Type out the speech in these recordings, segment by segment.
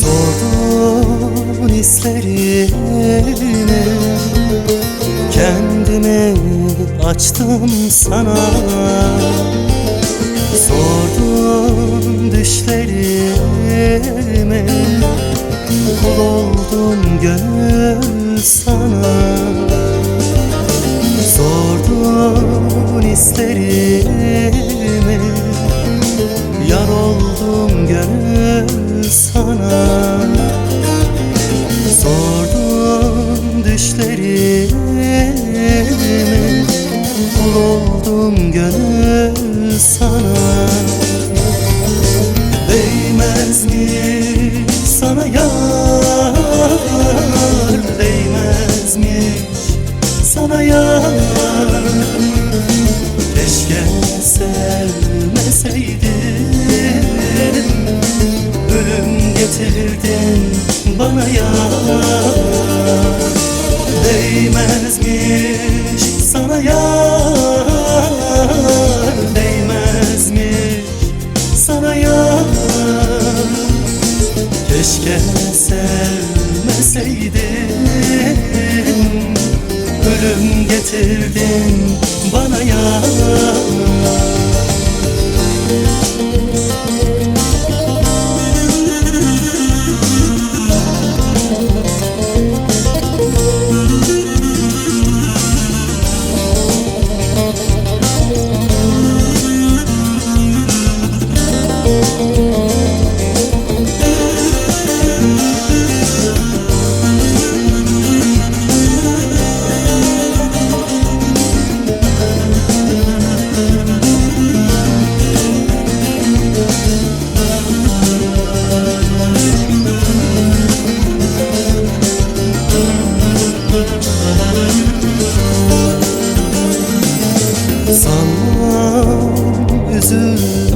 Sordun hislerimi Kendimi açtım sana. Sordun düşlerimi Kul oldum gönül sana. Sordun hislerimi Yar oldum gönül sana. Sordum düşlerimi Kul oldum gönül sana. Değmez mi Değmezmiş sana yar Değmezmiş sana yar. Keşke sevmeseydin Ölüm getirdin bana ya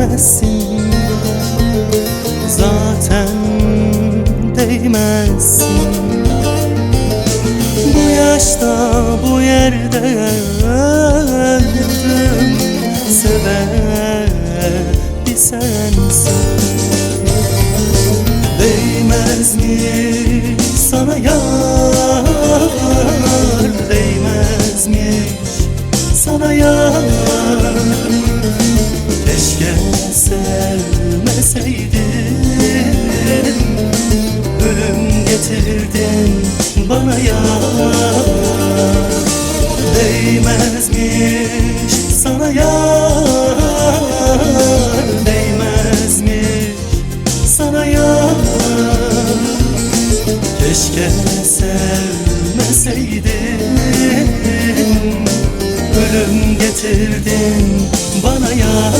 üzülmezsin Zaten değmezsin Bu yaşta bu yerde öldüm. Sebebi sensin. Değmez mi sana yar? Değmez mi sana yar Keşke sevmeseydin. Ölüm getirdin bana yar Değmezmiş sana yar Değmezmiş sana yar Keşke sevmeseydin Ölüm getirdin bana ya